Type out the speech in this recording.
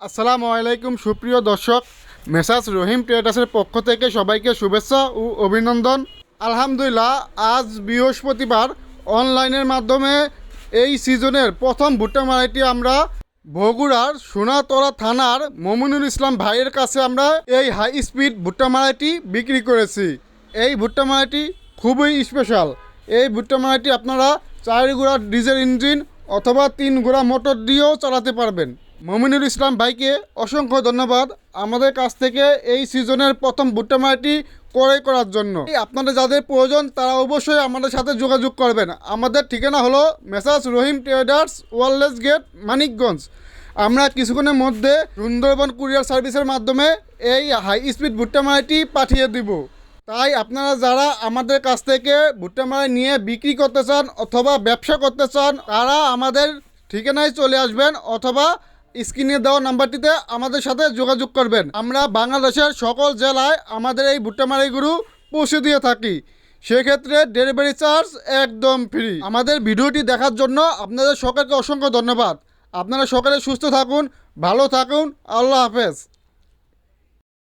আসসালামু আলাইকুম, সুপ্রিয় দর্শক, মেসাজ রহিম ট্রেডার্সের পক্ষ থেকে সবাইকে শুভেচ্ছা ও অভিনন্দন। আলহামদুলিল্লাহ, আজ বৃহস্পতিবার অনলাইনের মাধ্যমে এই সিজনের প্রথম ভুট্টা মারাইটি আমরা বগুড়ার সোনাতলা থানার মমিনুল ইসলাম ভাইয়ের কাছে আমরা এই হাই স্পিড ভুট্টা মারাইটি বিক্রি করেছি। এই ভুট্টা মারাইটি খুবই স্পেশাল এই ভুট্টা মারাইটি আপনারা চার গোড়া ডিজেল ইঞ্জিন অথবা তিন গোড়া মোটর দিয়েও চালাতে পারবেন। মমিনুল ইসলাম ভাইকে অসংখ্য ধন্যবাদ আমাদের কাছ থেকে এই সিজনের প্রথম ভুট্টা মারাইটি ক্রয় করার জন্য। আপনাদের যাদের প্রয়োজন, তারা অবশ্যই আমাদের সাথে যোগাযোগ করবেন। আমাদের ঠিকানা হলো messrs Rahim traders, wireless gate, Manikganj. আমরা কিছুক্ষণের মধ্যে সুন্দরবন কুরিয়ার সার্ভিসের মাধ্যমে এই হাই স্পিড ভুট্টা মারাইটি পাঠিয়ে দিব। তাই আপনারা যারা আমাদের কাছ থেকে ভুট্টা মারাই নিয়ে বিক্রি করতে চান অথবা ব্যবসা করতে চান, তারা আমাদের ঠিকানায় চলে আসবেন অথবা স্ক্রিনে দেওয়া নাম্বারটিতে আমাদের সাথে যোগাযোগ করবেন। আমরা বাংলাদেশের সকল জেলায় আমাদের এই ভুট্টা গুরু পৌঁছে দিয়ে থাকি। সেক্ষেত্রে ডেলিভারি চার্জ একদম ফ্রি আমাদের ভিডিওটি দেখার জন্য আপনাদের সকলকে অসংখ্য ধন্যবাদ। আপনারা সকলে সুস্থ থাকুন, ভালো থাকুন। আল্লাহ হাফেজ।